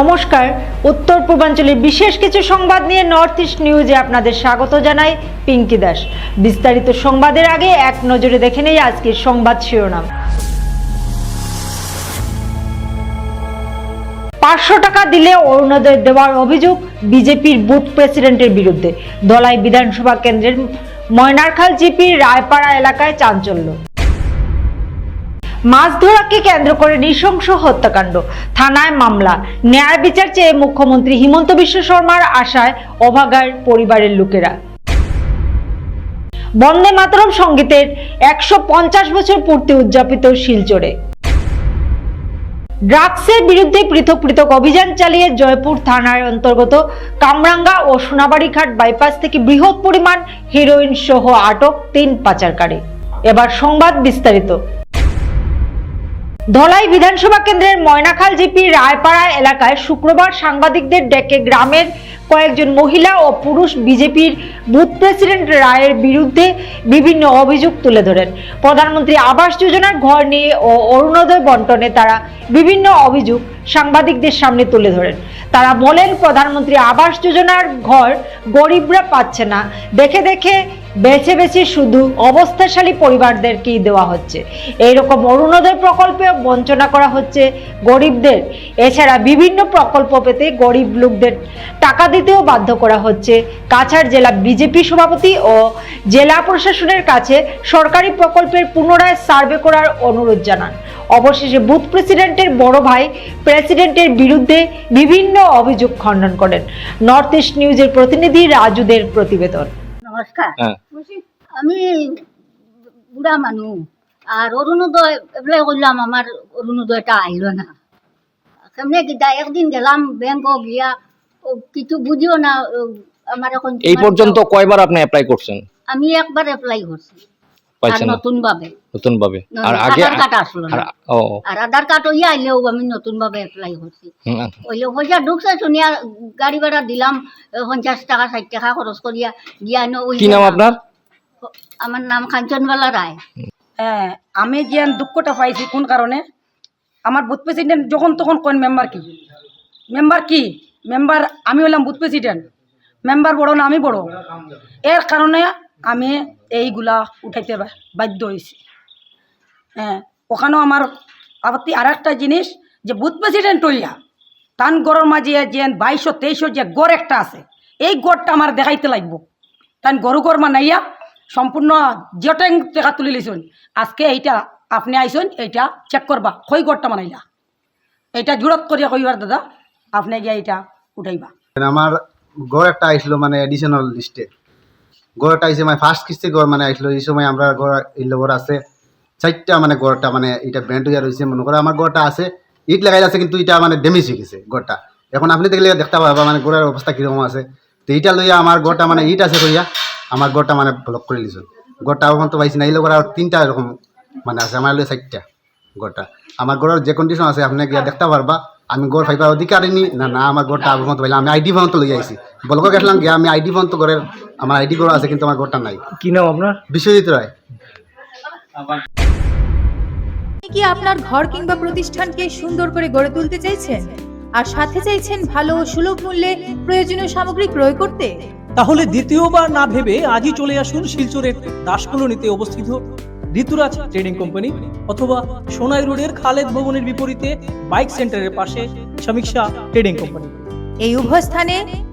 নমস্কার। উত্তর পূর্বাঞ্চলের বিশেষ কিছু সংবাদ নিয়ে নর্থ ইস্ট নিউজে আপনাদের স্বাগত জানাই পিঙ্কি দাস। বিস্তারিত সংবাদের আগে এক নজরে দেখে নেই আজকের সংবাদ শিরোনাম। পাঁচশো টাকা দিলে অরুণোদয় দেওয়ার অভিযোগ বিজেপির বুথ প্রেসিডেন্টের বিরুদ্ধে। ধলাই বিধানসভা কেন্দ্রের ময়নারখাল জিপির রায়পাড়া এলাকায় চাঞ্চল্য। মাছ ধরাকে কেন্দ্র করে নৃশংস হত্যাকাণ্ড। থানায় মামলা। ন্যায় বিচার চেয়ে মুখ্যমন্ত্রী হিমন্ত বিশ্ব শর্মার আশায় অভাগার পরিবারের লোকেরা। বন্দে মাতরম সঙ্গীতের একশো পঞ্চাশ বছর পূর্তি উদযাপিত শিলচরে। ড্রাগসের বিরুদ্ধে পৃথক পৃথক অভিযান চালিয়ে জয়পুর থানার অন্তর্গত কামরাঙ্গা ও সোনাবাড়িঘাট বাইপাস থেকে বৃহৎ পরিমাণ হেরোইন সহ আটক তিন পাচারকারী। এবার সংবাদ বিস্তারিত। ধলাই বিধানসভা কেন্দ্রের ময়নাখাল জিপি রায়পাড়া এলাকায় শুক্রবার সাংবাদিকদের ডেকে গ্রামের কয়েকজন মহিলা ও পুরুষ বিজেপির বুথ প্রেসিডেন্ট রায়ের বিরুদ্ধে বিভিন্ন অভিযোগ তুলে ধরেন। প্রধানমন্ত্রী আবাস যোজনার ঘর নিয়ে ও অরুণোদয় বন্টনে তারা বিভিন্ন অভিযোগ সাংবাদিকদের সামনে তুলে ধরেন। তারা বলেন, প্রধানমন্ত্রী আবাস যোজনার ঘর গরিবরা পাচ্ছে না। দেখে দেখে বেছে বেছে শুধু অবস্থাশালী পরিবারদেরকেই দেওয়া হচ্ছে। এইরকম অরুণোদয় প্রকল্পে বঞ্চনা করা হচ্ছে গরিবদের। এছাড়া বিভিন্ন প্রকল্প পেতে গরিব লোকদের টাকা দিতেও বাধ্য করা হচ্ছে। কাছাড় জেলা বিজেপি সভাপতি ও জেলা প্রশাসনের কাছে সরকারি প্রকল্পের পুনরায় সার্ভে করার অনুরোধ জানান। অবশেষে বুথ প্রেসিডেন্টের বড় ভাই প্রেসিডেন্টের বিরুদ্ধে বিভিন্ন অভিযোগ খণ্ডন করেন। নর্থ ইস্ট নিউজের প্রতিনিধি রাজুদের প্রতিবেদন। নমস্কার। হ্যাঁ। আমি বুড়া মানুষ আর অরুণোদয় এগুলো করলাম আমার অরুণোদয়টা আইলো না। কেমনে কিতা একদিন গেলাম ব্যাংক গিয়া ও কিছু বুঝিও না আমার এখন এই পর্যন্ত কয়বার আপনি অ্যাপ্লাই করছেন? আমি একবার এপ্লাই করছি। পাইছেন না? নতুন ভাবে। নতুন ভাবে। আর আগে আধার কার্ড আসলো না। ও আর আধার কার্ড ইয়ে আইলেও আমি নতুন ভাবে এপ্লাই করছি। ওইলে ঢুকছে শুনিয়া গাড়ি ভাড়া দিলাম পঞ্চাশ টাকা ষাট টাকা খরচ করিয়া গিয়া নো ওই কি নাম আপনার? আমার নাম কাঞ্চনবালা রায়। হ্যাঁ আমি যে দুঃখটা পাইছি কোন কারণে? আমার বুথ প্রেসিডেন্ট যখন তখন কোন মেম্বার কি? মেম্বার কি? মেম্বার আমি হলাম বুথ প্রেসিডেন্ট মেম্বার বড় না আমি বড়। এর কারণে আমি এইগুলা উঠাইতে বাধ্য হয়েছি হ্যাঁ ওখানেও আমার আপত্তি আর একটা জিনিস যে বুথ প্রেসিডেন্ট হইয়া, তান গড়ের মাঝে যে বাইশশো তেইশশো যে গড় একটা আছে, এই গড়টা আমার দেখাইতে লাগবো। তান গরু গড় মানাইয়া সম্পূর্ণ জিওটেং টাকা তুলি লিছুন আজকে এইটা আপনি আইসুন, এইটা চেক করবা কই গড়টা মানাইলা। এইটা জুড়ত করিয়া কইবার দাদা, আপনি গিয়া এইটা উঠাইবা। আমার গড় একটা আইছিল মানে এডিশনাল লিস্টে গড় একটা আইসে মানে ফার্স্ট কিস্তি গড় মানে আইছিল এই সময় আমরা গড়, এই গড় আছে চারটা মানে গড়টা মানে এটা ব্যান্ড হয়ে রয়েছে মনে করে আমার গড়টা আছে, ইট লাগাই আছে কিন্তু এটা মানে ড্যামেজ হয়ে গেছে গড়টা। এখন আপনি দেখলে দেখতে পাবা মানে গড়ের অবস্থা কীরকম আছে। তো এইটা লইয়া আমার গড়টা মানে ইট আছে কইয়া আমার গড়টা মানে ব্লক করে লিছো গড়টা এখন তো পাইছি না, এই লগর আর তিনটা এরকম মানে আছে, আমার লইয়া চারটা গড়টা। আমার গড়ের যে কন্ডিশন আছে, আপনি গিয়া দেখতে পারবা, আমি গড় ফাইবার অধিকারী নি, না না, আমার গড়টা আবার মতো পাইলাম, আমি আইডি ফোন লই আইছি। বলক গেছিলাম গিয়া আমি আইডি ফোন তো আমার আইডি গড় আছে কিন্তু আমার গড়টা নাই। কি নাম আপনার? বিশ্বজিৎ রায়। কি আপনার ঘর কিংবা প্রতিষ্ঠানকে সুন্দর করে গড়ে তুলতে চাইছেন? আর সাথে চাইছেন ভালো ও সুলভ মূল্যে প্রয়োজনীয় সামগ্রী ক্রয় করতে? তাহলে দ্বিতীয়বার না ভেবে আজই চলে আসুন শিলচরের দাসকলোনিতে অবস্থিত ঋতুরাজ ট্রেডিং কোম্পানি অথবা সোনাই রোডের খালেদ ভবনের বিপরীতে বাইক সেন্টারের পাশে সমীক্ষা ট্রেডিং কোম্পানি। এই উভয় স্থানে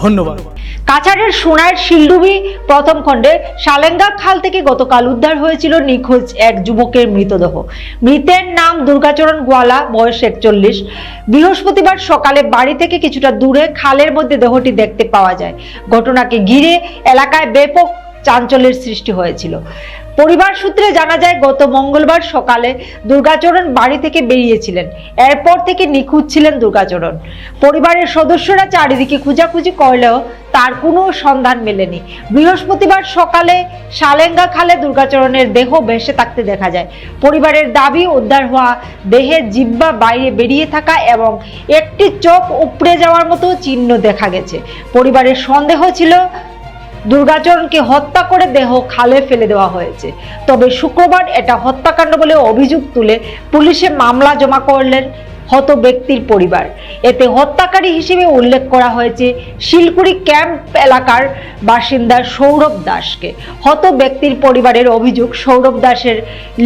ধন্যবাদ। কাছাড়ের সোনার শিলডুবি প্রথম খণ্ডে সালেঙ্গা খাল থেকে গতকাল উদ্ধার হয়েছিল নিখোঁজ এক যুবকের মৃতদেহ। মৃতের নাম দুর্গাচরণ গোয়ালা, বয়স একচল্লিশ। বৃহস্পতিবার সকালে বাড়ি থেকে কিছুটা দূরে খালের মধ্যে দেহটি দেখতে পাওয়া যায়। ঘটনাকে ঘিরে এলাকায় ব্যাপক চাঞ্চল্যের সৃষ্টি হয়েছিল। পরিবার সূত্রে জানা যায়, গত মঙ্গলবার সকালে দুর্গাচরণ বাড়ি থেকে বেরিয়েছিলেন। এরপর থেকে নিখোঁজ ছিলেন দুর্গাচরণ। পরিবারের সদস্যরা চারিদিকে খোঁজাখুঁজি করলেও তার কোনো সন্ধান মেলেনি। বৃহস্পতিবার সকালে সালেঙ্গা খালে দুর্গাচরণের দেহ ভেসে থাকতে দেখা যায়। পরিবারের দাবি, উদ্ধার হওয়া দেহের জিব্বা বাইরে বেরিয়ে থাকা এবং একটি চোখ উপড়ে যাওয়ার মতো চিহ্ন দেখা গেছে। পরিবারের সন্দেহ ছিল দুর্গাচরণকে হত্যা করে দেহ খালে ফেলে দেওয়া হয়েছে। তবে শুক্রবার এটা হত্যাকাণ্ড বলে অভিযোগ তুলে পুলিশে মামলা জমা করলেন হত ব্যক্তির পরিবার। এতে হত্যাকারী হিসেবে উল্লেখ করা হয়েছে শিলকুড়ি ক্যাম্প এলাকার বাসিন্দা সৌরভ দাসকে। হত ব্যক্তির পরিবারের অভিযোগ, সৌরভ দাসের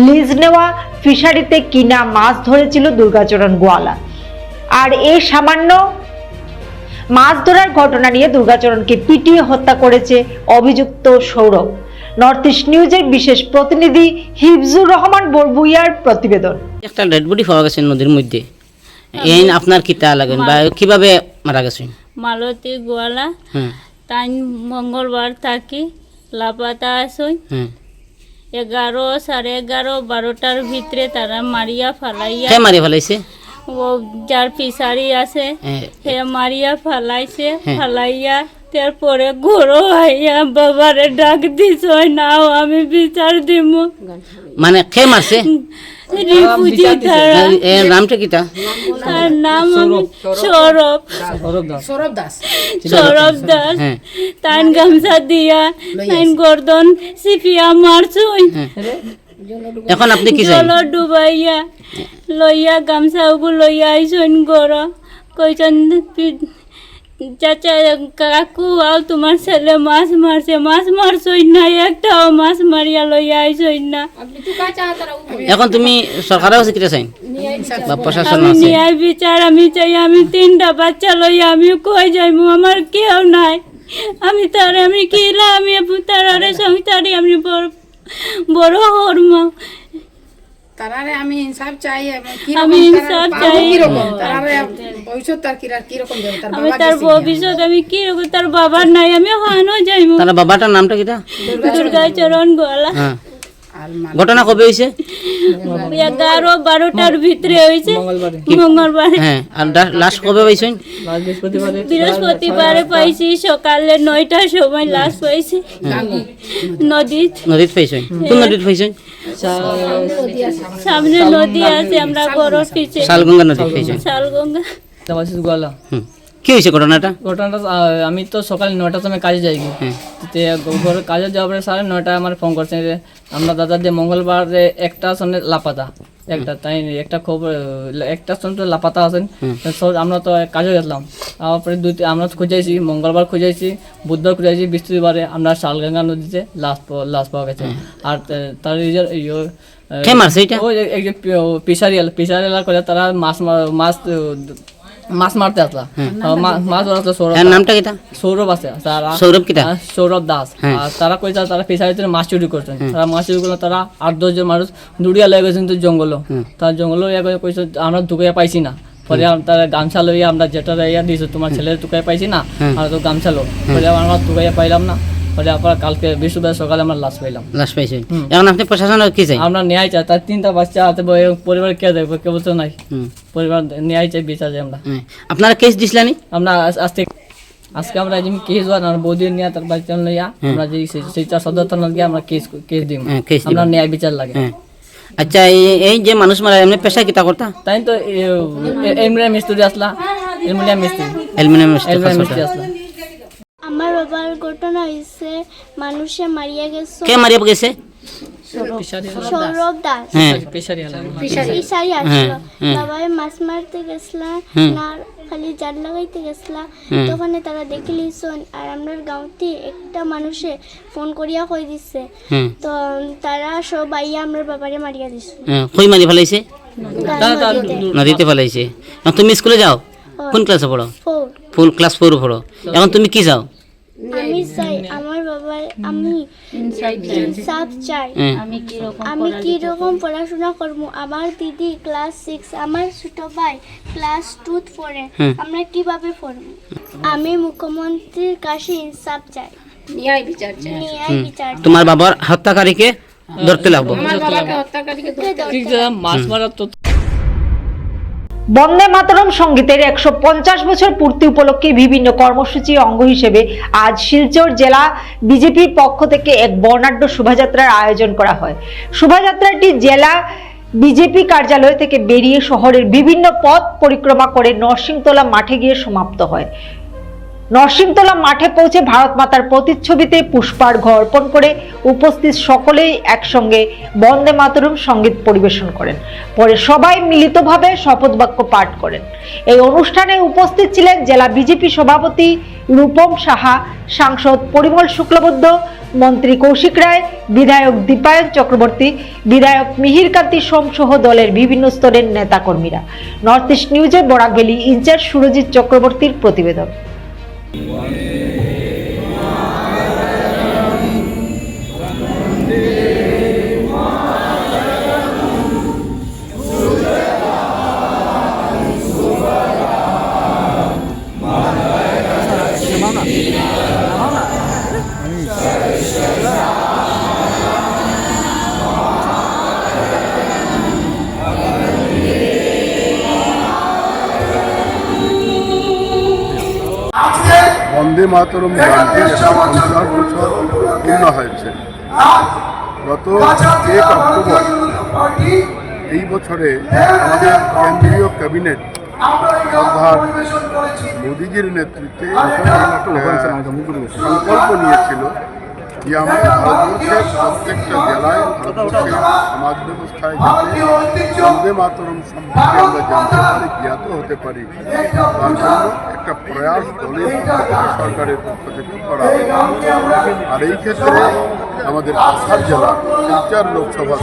লিজ নেওয়া ফিশারিতে কিনা মাছ ধরেছিল দুর্গাচরণ গোয়ালা। আর এই সামান্য মাছ ধরার ঘটনা নিয়ে দুর্গাচরণকে পিটিয়ে হত্যা করেছে অভিযুক্ত সৌরভ। নর্থ ইস্ট নিউজের বিশেষ প্রতিনিধি হিফজুর রহমান বরবুইয়ার প্রতিবেদন। একটা ডেড বডি পাওয়া গেছে নদীর মধ্যে। এই আপনার কিতা লাগেন বা কীভাবে মারা গেছে? মালতী গোয়ালা। হ্যাঁ তাই মঙ্গলবার থাকি লাপাতা আসই। এগারো সাড়ে এগারো বারোটার ভিতরে তারা মারিয়া ফালাইয়া কে মারি ফেলাইছে? ও যার ফিসারি আছে হ্যাঁ, হে মারিয়া ফালাইছে হ্যাঁ। ফালাইয়া তারপরে ঘরো আইয়া বাবারে ডাক দিছ নাও আমি বিচার দিব মানে কে মারছে? তারা। নামটা তার নাম আমি সৌরভ সৌরভ। দাস। হ্যাঁ। তাইন গামছা দিয়া তাইন গর্দন সিপিয়া মারছুই হ্যাঁ। এখন আপনি কি চাই জল ডুবাইয়া লইয়া গামছা ওগু লইয়া আইসন গর। কইছন চাচা কাকু আও তোমার ছেলে মাছ মারছে। মাছ মারছই না একটাও মাছ মারিয়া লইয়া আইসই না। এখন তুমি সরকারের কাছে কিটা চাই বা প্রশাসন আমি আছে ন্যায় বিচার আমি চাই আমি তিনটা বাচ্চা লইয়া আমি কই যাইমু? আমার কেউ নাই। আমি তার আমি কিলা আমি তারারে সংসারি আমি বড় বড় হরমা তারারে আমি ইনসাফ চাই আমি ইনসাফ চাই। তারারে ভবিষ্যৎ তার কিরা কি রকম যাবে তার আমি বাবা তার ভবিষ্যৎ আমি কি রকম তার বাবার নাই আমি হানো যাইমু। তার বাবাটার নামটা কিটা দুর্গাচরণ গোয়ালা। হ্যাঁ। ঘটনা কবে হয়েছে? এগারো বারোটার ভিতরে হয়েছে। মঙ্গলবারে। হ্যাঁ আর লাশ কবে পাইছেন? বৃহস্পতিবারে। পাইছি সকালে নয়টার সময় লাশ পাইছি। নদীত। নদীত পাইছেন? কোন নদীত পাইছেন? সামনে নদী আছে আমরা গরর পিছে শালগঙ্গা নদীত পাইছেন। শালগঙ্গা। হুম। কি হয়েছে ঘটনাটা? ঘটনাটা আমি তো সকাল নয়টার সময় কাজে যাই হ্যাঁ। তে ঘরে কাজে যাওয়ার পরে সাড়ে নয়টায় আমার ফোন করছে যে আমরা দাদা দিয়ে মঙ্গলবার একটা সঙ্গে লাপাতা একটা তাই একটা খবর একটা সঙ্গে লাপাতা আছেন আমরা তো কাজে গেলাম তারপরে দুই তি- আমরা খুঁজেছি মঙ্গলবার খুঁজেছি বুধবার খুঁজেছি বৃহস্পতিবারে আমরা শালগঙ্গা নদীতে লাশ লাশ পাওয়া গেছে। আর তার রিজাল্ট কে মারছে এটা? ওই যে- এই যে পিসারি পিসারি এলাকা করে তারা মাছ মাছ মাছ মারতে আসলা। মাছ ধরা সৌরভ নামটা কিটা সৌরভ আছে। তারা সৌরভ কিটা আহ, সৌরভ দাস। হ্যাঁ। আর তারা কইছে তারা ফিশারিতে মাছ চুরি করছেন। তারা মাছ চুরি করলে তারা আট দশজন মানুষ দূরিয়া লেগে গেছেন তো জঙ্গল। তার জঙ্গল কইছে আমরা ঢুকে পাইছি না। পরে তারা গামছা লইয়া আমরা যেটা ইয়া দিয়েছে তোমার ছেলের টুকাই পাইছি না আর তো গামছা লো। পরে আমরা টুকাইয়া পাইলাম না। আবার কালকে বৃহস্পতিবার সকালে আমরা লাশ পাইলাম। লাশ পাইছেন? এখন আপনি প্রশাসনের কি চাই? আমরা ন্যায় চাই তার তিনটা বাচ্চা আছে পরিবার কে দেখবে কেউ তো নাই? পরিবার ন্যায় চাই বিচার চাই আমরা। আপনারা কেস দিছিলানি আমরা আজ- আজকে আজকে আমরা যেমন কেস হওয়ার আমার বৌদি নিয়ে তার বাচ্চা লইয়া আমরা যে সেইটা সদর থানা গিয়ে আমরা কেস কেস হ্যাঁ, আমরা ন্যায় বিচার লাগে। হ্যাঁ। আচ্ছা এই- যে মানুষ মারা এমনি পেশা কিতা করতা? তাই তো এমরিয়া মিস্ত্রি আসলা। এমরিয়া মিস্ত্রি। অ্যালুমিনিয়াম মিস্ত্রি আসলা। আমার বাবার ঘটনা হয়েছে মানুষে মারিয়া গেছে। কে মারিয়া গেছে? সৌরভ। দাস। আসলো। বাবাই মাছ মারতে গেছিলাম না খালি জাল লাগাইতে তখন তারা দেখে লিছন আর আমার গাঁওতে একটা মানুষে ফোন করিয়া কই দিছে। তো তারা সব আইয়া আমার বাবারে মারিয়া দিছে। হ্যাঁ কই মারি ফেলাইছে? নদীতে। ফেলাইছে। তুমি স্কুলে যাও? কোন ক্লাসে পড়ো? ফোর। ফুল ক্লাস ফোর পড়ো। এখন তুমি কি চাও আমি চাই আমার বাবার আমি ইনসাফ চাই। আমি কি রকম পড়াশোনা করব? আমার দিদি ক্লাস সিক্স আমার ছোট ভাই ক্লাস টুত পড়ে। আমরা কীভাবে পড়ব? আমি মুখ্যমন্ত্রীর কাছে ইনসাফ চাই। ন্যায় বিচার চাই। ন্যায় বিচার তোমার বাবার হত্যাকারীকে ধরতে লাগবো। আমার বাবাকে হত্যাকারীকে ধরতে ঠিক যে মাছ মারা তো বন্দে মাতরম সঙ্গীতের একশো পঞ্চাশ বছর পূর্তি উপলক্ষে বিভিন্ন কর্মসূচির অঙ্গ হিসেবে আজ শিলচর জেলা বিজেপির পক্ষ থেকে এক বর্ণাঢ্য শোভাযাত্রার আয়োজন করা হয়। শোভাযাত্রাটি জেলা বিজেপি কার্যালয় থেকে বেরিয়ে শহরের বিভিন্ন পথ পরিক্রমা করে নরসিংতলা মাঠে গিয়ে সমাপ্ত হয়। নরসিংতলা মাঠে পৌঁছে ভারত মাতার প্রতিচ্ছবিতে পুষ্পার্ঘ অর্পণ করে উপস্থিত সকলেই একসঙ্গে বন্দে মাতরম সংগীত পরিবেশন করেন। পরে সবাই মিলিতভাবে শপথ বাক্য পাঠ করেন। এই অনুষ্ঠানে উপস্থিত ছিলেন জেলা বিজেপি সভাপতি রূপম সাহা, সাংসদ পরিমল শুক্লবদ্ধ মন্ত্রী কৌশিক রায়, বিধায়ক দীপায়ন চক্রবর্তী, বিধায়ক মিহিরকান্তি সোম সহ দলের বিভিন্ন স্তরের নেতাকর্মীরা। নর্থ ইস্ট নিউজের বরাক ভ্যালি ইনচার্জ সুরজিৎ চক্রবর্তীর প্রতিবেদন। বন্দে মাতরম পূর্ণ হয়েছে। গত এক অক্টোবর এই বছরে আমাদের কেন্দ্রীয় ক্যাবিনেট সরকার মোদিজির নেতৃত্বে সংকল্প নিয়েছিল যে আমরা ভারতবর্ষের প্রত্যেকটা জেলায় ভারতবর্ষের সমাজ ব্যবস্থায় যাতে বন্দে মাতরম সম্পর্কে আমরা জানতে পারি, জ্ঞাত হতে পারি। তার জন্য একটা প্রয়াস দলের সরকারের পক্ষ থেকে করা। আর এই ক্ষেত্রে আমাদের আসার জেলা চার লোকসভা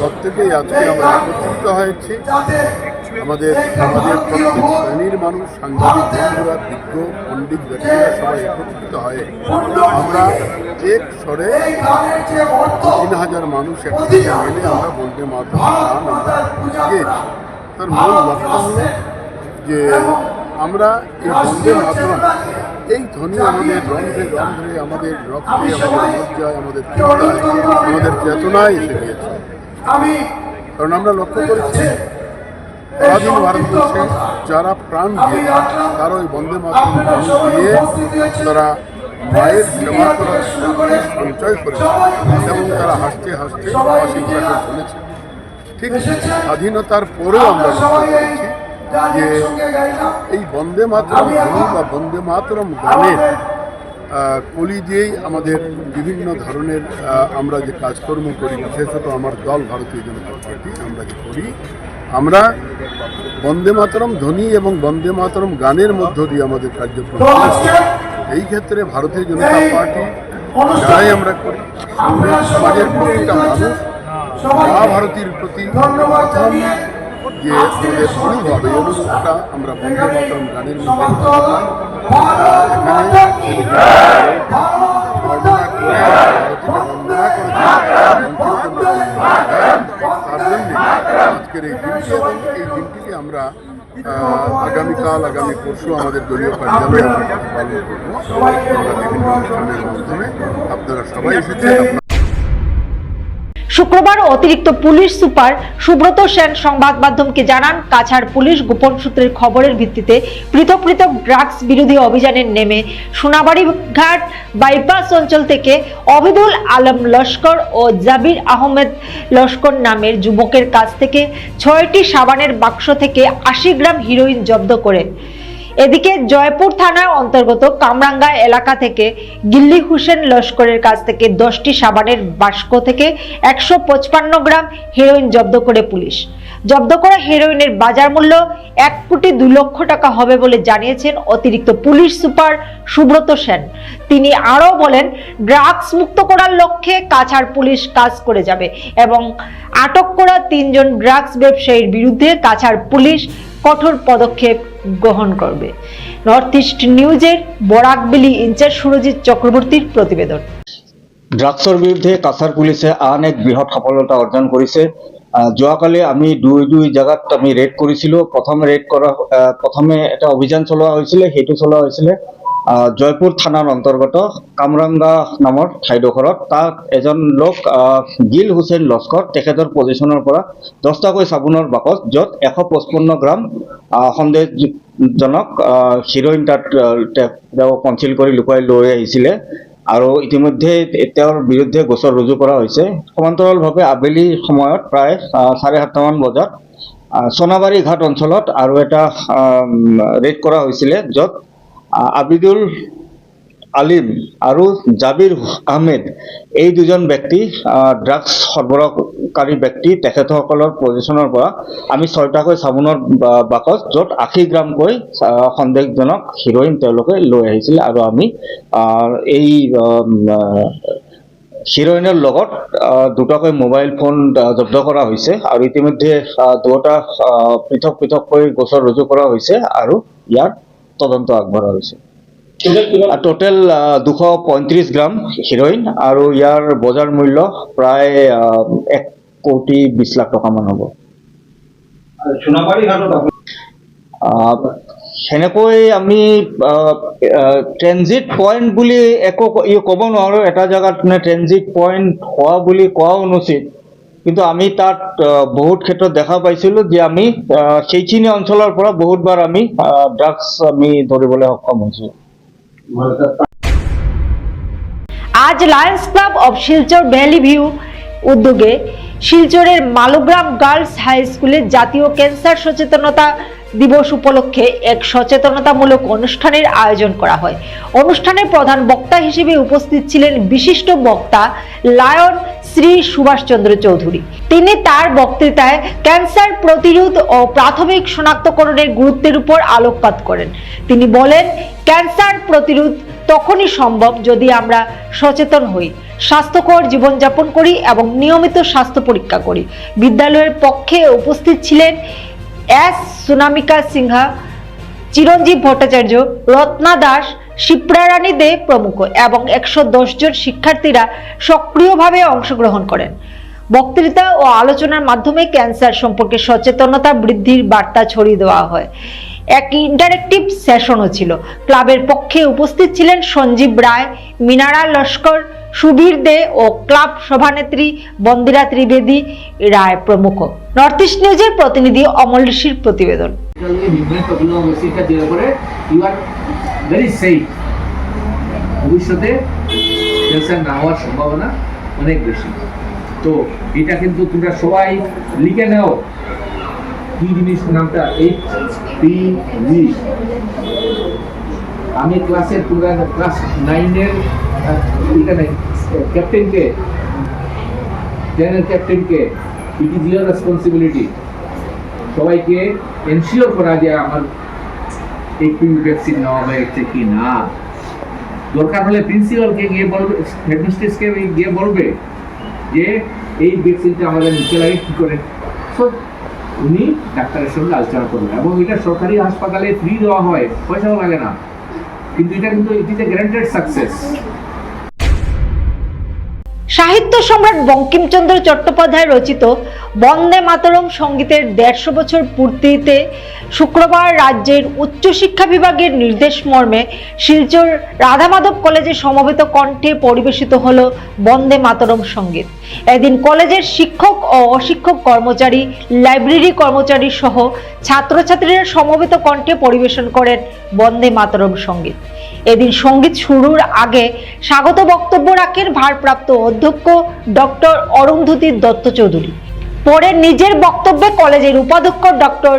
প্রত্যেকেই আজকে আমরা একত্রিত হয়েছি আমাদের আমাদের প্রত্যেক শ্রেণির মানুষ, সাংবাদিক বন্ধুরা, বিজ্ঞ, পণ্ডিত ব্যক্তিরা সবাই একত্রিত হয়ে আমরা এক স্বরে তিন হাজার মানুষ একসাথে মিলে আমরা বলতে মাধ্যম আমরা তার মূল লক্ষ্য হলো যে আমরা এই বন্দে মাতরম এই ধ্বনি আমাদের রন্ধ্রে রন্ধ্রে আমাদের রক্তে আমাদের লজ্জায় আমাদের চিন্তায় আমাদের চেতনায় এসে গিয়েছে। কারণ আমরা লক্ষ্য করেছি স্বাধীন ভারতবর্ষে যারা প্রাণ দিয়ে তারা ওই বন্দে মাতরম দিয়ে তারা মায়ের সেবা করার সঞ্চয় করেছে এবং তারা হাসতে হাসতে ঘাটে চলেছে। ঠিক স্বাধীনতার পরেও আমরা লক্ষ্য করেছি। যে এই বন্দে মাতরম ধ্বনি বা বন্দে মাতরম গানের কলি দিয়েই আমাদের বিভিন্ন ধরনের আমরা যে কাজকর্ম করি বিশেষত আমার দল ভারতীয় জনতা পার্টি আমরা যে করি আমরা বন্দে মাতরম ধ্বনি এবং বন্দে মাতরম গানের মধ্য দিয়ে আমাদের কার্যক্রম। এই ক্ষেত্রে ভারতীয় জনতা পার্টি যারাই আমরা করি সমাজের প্রতিটা মানুষ মা ভারতীর প্রতি প্রথম যে আমাদের অনুভব এই অনুভবটা আমরা বন্দে মাতরম গানের আজকের এই দিনটি এবং এই দিনটিকে আমরা আগামীকাল আগামী পরশু আমাদের দলীয় কার্যালয়ে আমরা পালন করব। বিভিন্ন অনুষ্ঠানের মাধ্যমে আপনারা সবাই এসেছেন। শুক্রবার অতিরিক্ত পুলিশ সুপার সুব্রত সেন সংবাদ মাধ্যমকে জানান, কাছাড় পুলিশ গোপন সূত্রের খবরের ভিত্তিতে পৃথক পৃথক ড্রাগস বিরোধী অভিযানে নেমে সোনাবাড়িঘাট বাইপাস অঞ্চল থেকে অবিদুল আলম লস্কর ও জাবির আহমেদ লস্কর নামের যুবকের কাছ থেকে ছয়টি সাবানের বাক্স থেকে আশি গ্রাম হিরোইন জব্দ করে। এদিকে জয়পুর থানার অন্তর্গত কামরাঙ্গা এলাকা থেকে গিল্লি হুসেন লস্করের কাছ থেকে দশটি সাবানের বাস্ক থেকে একশো পঁচপান্ন গ্রাম হেরোইন জব্দ করে পুলিশ। জব্দ করা হেরোইনের বাজার মূল্য এক কোটি দু লক্ষ টাকা হবে বলে জানিয়েছেন অতিরিক্ত পুলিশ সুপার সুব্রত সেন। তিনি আরও বলেন, ড্রাগস মুক্ত করার লক্ষ্যে কাছাড় পুলিশ কাজ করে যাবে এবং আটক করা তিনজন ড্রাগস ব্যবসায়ীর বিরুদ্ধে কাছাড় পুলিশ কঠোর পদক্ষেপ গ্রহণ করবে। নর্থ ইস্ট নিউজের বরাকবেলি ইনচার্জ সুরজিৎ চক্রবর্তীর প্রতিবেদন। ড্ৰাগছৰ বিৰুদ্ধে কাছাৰ পুলিচে আন এক বৃহৎ সফলতা অৰ্জন কৰিছে আহ, যোৱাকালি আমি দুই দুই জেগাত আমি ৰেড কৰিছিলোঁ। প্ৰথম ৰেড কৰা প্রথমে এটা অভিযান চলোৱা হৈছিলে সেইটো চলোৱা আহ, জয়পুৰ থানাৰ অন্তৰ্গত কামৰাংগা নামৰ ঠাইডোখৰত। তাত এজন লোক গিল হুছেইন লস্কৰ, তেখেতৰ পজিশ্যনৰ পৰা দহটাকৈ চাবোনৰ বাকচ, য'ত এশ পঁচপন্ন গ্ৰাম সন্দেহজনক হিৰ'ইন তাত তেওঁ কনচিল কৰি লুকুৱাই লৈ আহিছিলে। আৰু ইতিমধ্যে তেওঁৰ বিৰুদ্ধে গোচৰ ৰুজু কৰা হৈছে। সমান্তৰালভাৱে আবেলি সময়ত প্ৰায় চাৰে সাতটামান বজাত সোণাবাৰী ঘাট অঞ্চলত আৰু এটা ৰেড কৰা হৈছিলে, য'ত আবিদুল আলিম আৰু জাবিৰ আহমেদ। এই দুজন ব্যক্তি ড্ৰাগছ সৰবৰাহকাৰী ব্যক্তি তেখেতসকলৰ পজিশ্যনৰ পৰা আমি ছয়টাকৈ চাবোনৰ বাকচ য'ত আশী গ্ৰামকৈ সন্দেহজনক হিৰ'ইন তেওঁলোকে লৈ আহিছিলে আৰু আমি এই হিৰ'ইনৰ লগত দুটাকৈ মোবাইল ফোন জব্দ কৰা হৈছে আৰু ইতিমধ্যে আহ, পৃথক পৃথককৈ গোচৰ ৰুজু কৰা হৈছে আৰু ইয়াৰ তদন্ত আগবঢ়া হৈছে। টোটেল দুশ পঁয়ত্ৰিছ গ্ৰাম হিৰ'ইন আৰু ইয়াৰ বজাৰ মূল্য প্ৰায় এক কোটি বিছ লাখ টকামান হ'ব। সেনেকৈ আমি ট্ৰেনজিট পইণ্ট বুলি একো ই ক'ব নোৱাৰোঁ। এটা জেগাত মানে ট্ৰেনজিট পইণ্ট হোৱা বুলি কোৱা অনুচিত। কিন্তু আমি তাত বহুত ক্ষেত্ৰত দেখা পাইছিলোঁ যে আমি সেইখিনি অঞ্চলৰ পৰা বহুতবাৰ আমি ড্ৰাগছ আমি ধৰিবলৈ সক্ষম হৈছোঁ আজ Lions Club of Silchar valley view উদ্যোগে শিলচরের মালুগ্রাম গার্লস হাই স্কুলে জাতীয় ক্যান্সার সচেতনতা দিবস উপলক্ষে এক সচেতনতামূলক অনুষ্ঠানের আয়োজন করা হয়। অনুষ্ঠানে প্রধান বক্তা হিসেবে উপস্থিত ছিলেন বিশিষ্ট বক্তা লায়ন শ্রী সুভাষচন্দ্র চৌধুরী। তিনি তার বক্তৃতায় ক্যান্সার প্রতিরোধ ও প্রাথমিক শনাক্তকরণের গুরুত্বের উপর আলোকপাত করেন। তিনি বলেন, ক্যান্সার প্রতিরোধ তখনই সম্ভব যদি আমরা সচেতন হই, স্বাস্থ্যকর জীবনযাপন করি এবং নিয়মিত স্বাস্থ্য পরীক্ষা করি। বিদ্যালয়ের পক্ষে উপস্থিত ছিলেন এস সুনামিকা সিংহা, চিরঞ্জীব ভট্টাচার্য, রত্না দাস শিপ্রারানী দে প্রমুখ এবং একশো জন শিক্ষার্থীরা সক্রিয়ভাবে অংশগ্রহণ করেন। বক্তৃতা ও আলোচনার মাধ্যমে ক্যান্সার সম্পর্কে সচেতনতা বৃদ্ধির বার্তা ছড়িয়ে দেওয়া হয়। এক ইন্টারেক্টিভ সেশনও ছিল। ক্লাবের পক্ষে উপস্থিত ছিলেন সঞ্জীব রায়, মিনারা লস্কর সুবীর দে ও ক্লাব সভানেত্রী বন্দিরা ত্রিবেদী রায় প্রমুখ। নর্থ ইস্ট নিউজের প্রতিনিধি অমল ঋষির প্রতিবেদন। ভেরি সেফ ভবিষ্যতে ক্যান্সার না হওয়ার সম্ভাবনা অনেক বেশি। তো এটা কিন্তু তোমরা সবাই লিখে নাও। কি জিনিস নামটা? এইচ পি আমি ক্লাসের তোমরা ক্লাস নাইনের এখানে ক্যাপ্টেনকে টেনের ক্যাপ্টেনকে ইট ইজ ইয়োর রেসপন্সিবিলিটি সবাইকে এনশিওর করা যে আমার ভ্যাকসিন নেওয়া কি না দরকার হলে প্রিন্সিপালকে গিয়ে বলবে গিয়ে বলবে যে, এই আমাদের লাগে করে? উনি ডাক্তারের সঙ্গে আলোচনা এবং এটা সরকারি হাসপাতালে ফ্রি দেওয়া হয়, পয়সাও লাগে না। কিন্তু এটা কিন্তু গ্যারান্টেড সাকসেস সাহিত্য সম্রাট বঙ্কিমচন্দ্র চট্টোপাধ্যায় রচিত বন্দে মাতরম সঙ্গীতের দেড়শো বছর পূর্তিতে শুক্রবার রাজ্যের উচ্চশিক্ষা বিভাগের নির্দেশ মর্মে শিলচর রাধামাধব কলেজে সমবেত কণ্ঠে পরিবেশিত হলো বন্দে মাতরম সংগীত। এদিন কলেজের শিক্ষক ও অশিক্ষক কর্মচারী, লাইব্রেরি কর্মচারী সহ ছাত্রছাত্রীরা সমবেত কণ্ঠে পরিবেশন করেন বন্দে মাতরম সংগীত। এদিন সংগীত শুরুর আগে স্বাগত বক্তব্য রাখেন ভারপ্রাপ্ত অধ্যক্ষ ডক্টর অরুন্ধতী দত্ত চৌধুরী পরে নিজের বক্তব্যে কলেজের উপাধ্যক্ষ ডক্টর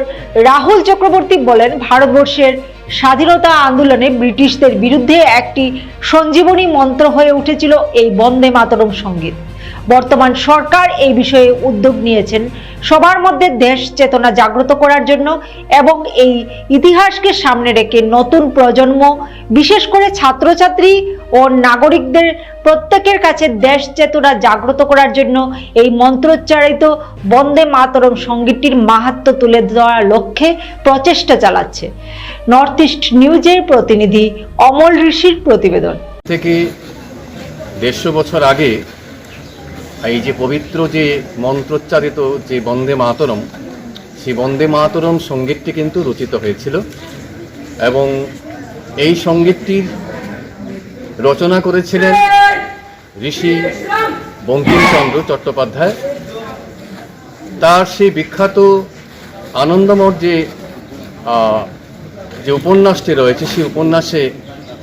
রাহুল চক্রবর্তী বলেন, ভারতবর্ষের স্বাধীনতা আন্দোলনে ব্রিটিশদের বিরুদ্ধে একটি সঞ্জীবনী মন্ত্র হয়ে উঠেছিল এই বন্দে মাতরম সংগীত। বর্তমান সরকার এই বিষয়ে উদ্যোগ নিয়েছেন। সবার মধ্যে দেশ চেতনা জাগ্রত করার জন্য এবং এই ইতিহাসকে সামনে রেখে নতুন প্রজন্ম, বিশেষ করে ছাত্রছাত্রী ও নাগরিকদের প্রত্যেকের কাছে দেশ চেতনা জাগ্রত করার জন্য এই মন্ত্রোচ্চারিত বন্দে মাতরম সঙ্গীতটির মাহাত্ম তুলে ধরার লক্ষ্যে প্রচেষ্টা চালাচ্ছে। নর্থ ইস্ট নিউজের প্রতিনিধি অমল ঋষির প্রতিবেদন। থেকে দেড়শো বছর আগে এই যে পবিত্র যে মন্ত্রোচ্চারিত যে বন্দে মাতরম, সেই বন্দে মাতরম সঙ্গীতটি কিন্তু রচিত হয়েছিল এবং এই সঙ্গীতটির রচনা করেছিলেন ঋষি বঙ্কিমচন্দ্র চট্টোপাধ্যায়। তার সেই বিখ্যাত আনন্দমঠ যে যে উপন্যাসটি রয়েছে, সেই উপন্যাসে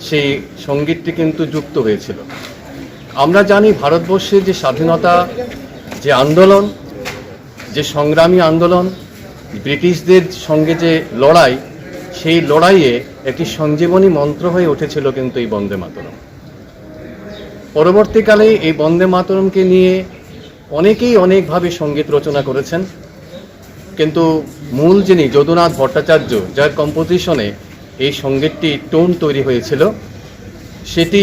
সেই সঙ্গীতটি কিন্তু যুক্ত হয়েছিল। আমরা জানি ভারতবর্ষের যে স্বাধীনতা, যে আন্দোলন, যে সংগ্রামী আন্দোলন, ব্রিটিশদের সঙ্গে যে লড়াই, সেই লড়াইয়ে একটি সঞ্জীবনী মন্ত্র হয়ে উঠেছিল কিন্তু এই বন্দে মাতরম। পরবর্তীকালে এই বন্দে মাতরমকে নিয়ে অনেকেই অনেকভাবে সংগীত রচনা করেছেন। কিন্তু মূল যিনি যদুনাথ ভট্টাচার্য, যার কম্পোজিশনে এই সঙ্গীতটি টোন তৈরি হয়েছিল, সেটি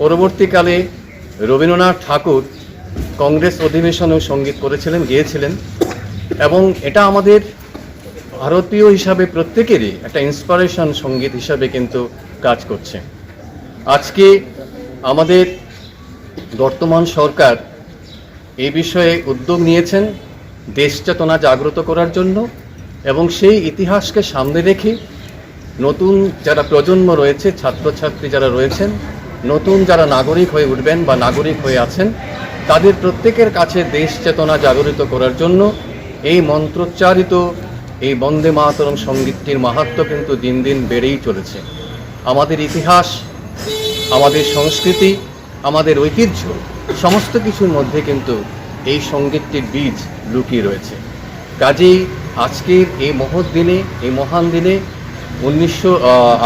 পরবর্তীকালে রবীন্দ্রনাথ ঠাকুর কংগ্রেস অধিবেশনেও সংগীত করেছিলেন, গিয়েছিলেন এবং এটা আমাদের ভারতীয় হিসাবে প্রত্যেকেরই একটা ইন্সপিরেশন সংগীত হিসাবে কিন্তু কাজ করছে। আজকে আমাদের বর্তমান সরকার এই বিষয়ে উদ্যোগ নিয়েছেন দেশ চেতনা জাগ্রত করার জন্য এবং সেই ইতিহাসকে সামনে রেখে নতুন যারা প্রজন্ম রয়েছে, ছাত্রছাত্রী যারা রয়েছেন নতুন যারা নাগরিক হয়ে উঠবেন বা নাগরিক হয়ে আছেন, তাদের প্রত্যেকের কাছে দেশ চেতনা জাগরিত করার জন্য এই মন্ত্রোচ্চারিত এই বন্দে মাতরম সঙ্গীতটির মাহাত্ম কিন্তু দিন দিন বেড়েই চলেছে। আমাদের ইতিহাস, আমাদের সংস্কৃতি, আমাদের ঐতিহ্য, সমস্ত কিছুর মধ্যে কিন্তু এই সঙ্গীতটির বীজ লুকিয়ে রয়েছে। কাজেই আজকের এই মহৎ দিনে, এই মহান দিনে উনিশশো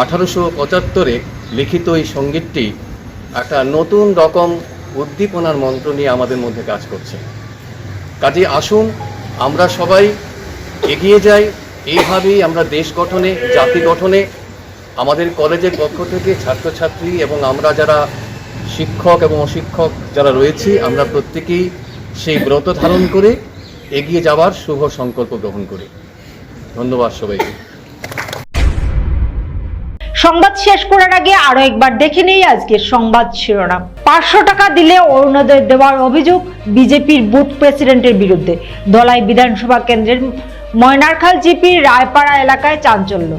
আঠারোশো পঁচাত্তরে লিখিত এই সঙ্গীতটি একটা নতুন রকম উদ্দীপনার মন্ত্র নিয়ে আমাদের মধ্যে কাজ করছে। কাজে আসুন, আমরা সবাই এগিয়ে যাই, এইভাবেই আমরা দেশ গঠনে, জাতি গঠনে, আমাদের কলেজের পক্ষ থেকে ছাত্রছাত্রী এবং আমরা যারা শিক্ষক এবং অশিক্ষক যারা রয়েছি, আমরা প্রত্যেকেই সেই ব্রত ধারণ করে এগিয়ে যাওয়ার শুভ সংকল্প গ্রহণ করি। ধন্যবাদ সবাইকে। সংবাদ শেষ করার আগে আরও একবার দেখে নেই আজকের সংবাদ শিরোনাম। পাঁচশো টাকা দিলে অরুণোদয় দেওয়ার অভিযোগ বিজেপির বুথ প্রেসিডেন্টের বিরুদ্ধে। দলাই বিধানসভা কেন্দ্রের ময়নারখাল জিপির রায়পাড়া এলাকায় চাঞ্চল্য।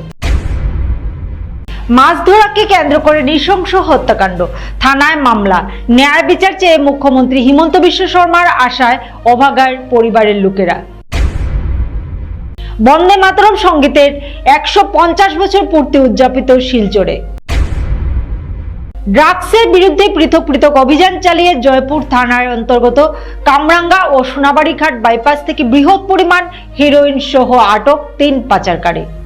মাছ ধরাকে কেন্দ্র করে নৃশংস হত্যাকাণ্ড। থানায় মামলা। ন্যায় বিচার চেয়ে মুখ্যমন্ত্রী হিমন্ত বিশ্ব শর্মার আশায় অভাগার পরিবারের লোকেরা। বন্দে মাতরম সঙ্গীতের একশো পঞ্চাশ বছর পূর্তি উদযাপিত শিলচরে। ড্রাগসের বিরুদ্ধে পৃথক পৃথক অভিযান চালিয়ে জয়পুর থানার অন্তর্গত কামরাঙ্গা ও সোনাবাড়িঘাট বাইপাস থেকে বৃহৎ পরিমাণ হিরোইন সহ আটক তিন পাচারকারী।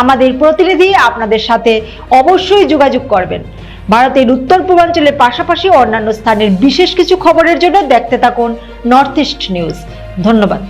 আমাদের প্রতিনিধি আপনাদের সাথে অবশ্যই যোগাযোগ করবেন। ভারতের উত্তর পূর্বাঞ্চলের পাশাপাশি অন্যান্য স্থানের বিশেষ কিছু খবরের জন্য দেখতে থাকুন নর্থ ইস্ট নিউজ। ধন্যবাদ।